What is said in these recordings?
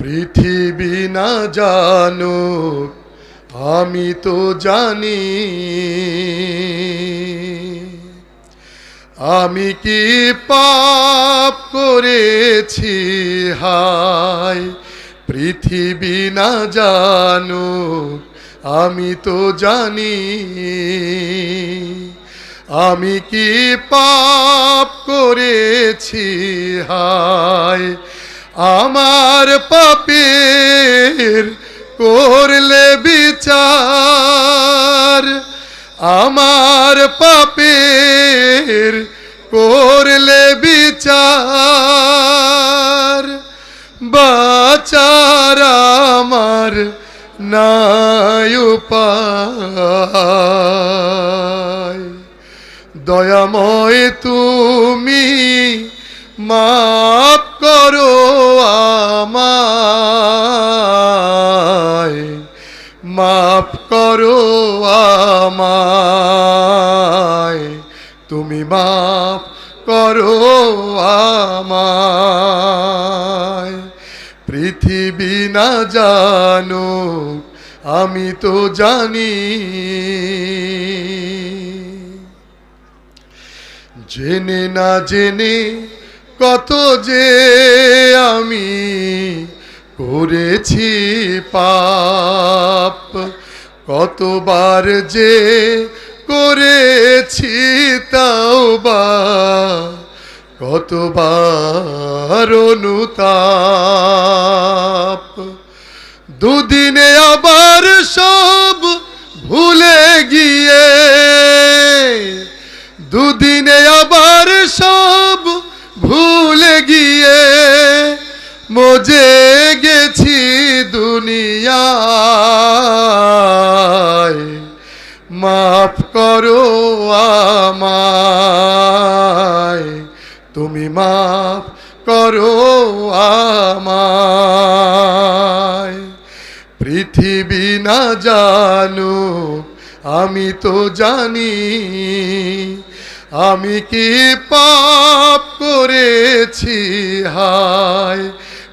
পৃথিবী না জানুক, আমি তো জানি। আমি কি পাপ করেছি? হায়, পৃথিবী না জানুক, আমি তো জানি। আমি কি পাপ করেছি? হায়, আমার পাপের করলে বিচার। আমার পাপের করলে বিচার। বাচার আমার নাই উপায়। দয়াময় তুমি মাপ করো আমায় মাপ করো আমায়, তুমি মাপ করো আমায়। পৃথিবী না জানো আমি তো জানি। জেনে না জেনে কত যে আমি করেছি পাপ কতবার যে করেছি তাও বা কতবার অনুতাপ। দুদিনে মজে গেছি দুনিয়ায়। মাফ করো আমায়। তুমি মাফ করো আমায়। পৃথিবী না জানো আমি তো জানি। আমি কি পাপ করেছি হায়?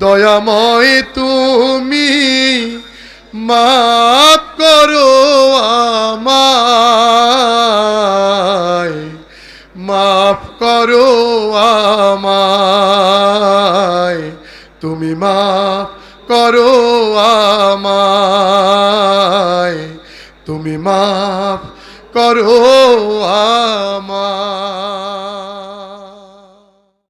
দয়াময় তুমি মাপ করো আমায়, মাফ করো আমায়, তুমি মাফ করো আমায়, তুমি মাফ করো আমায়।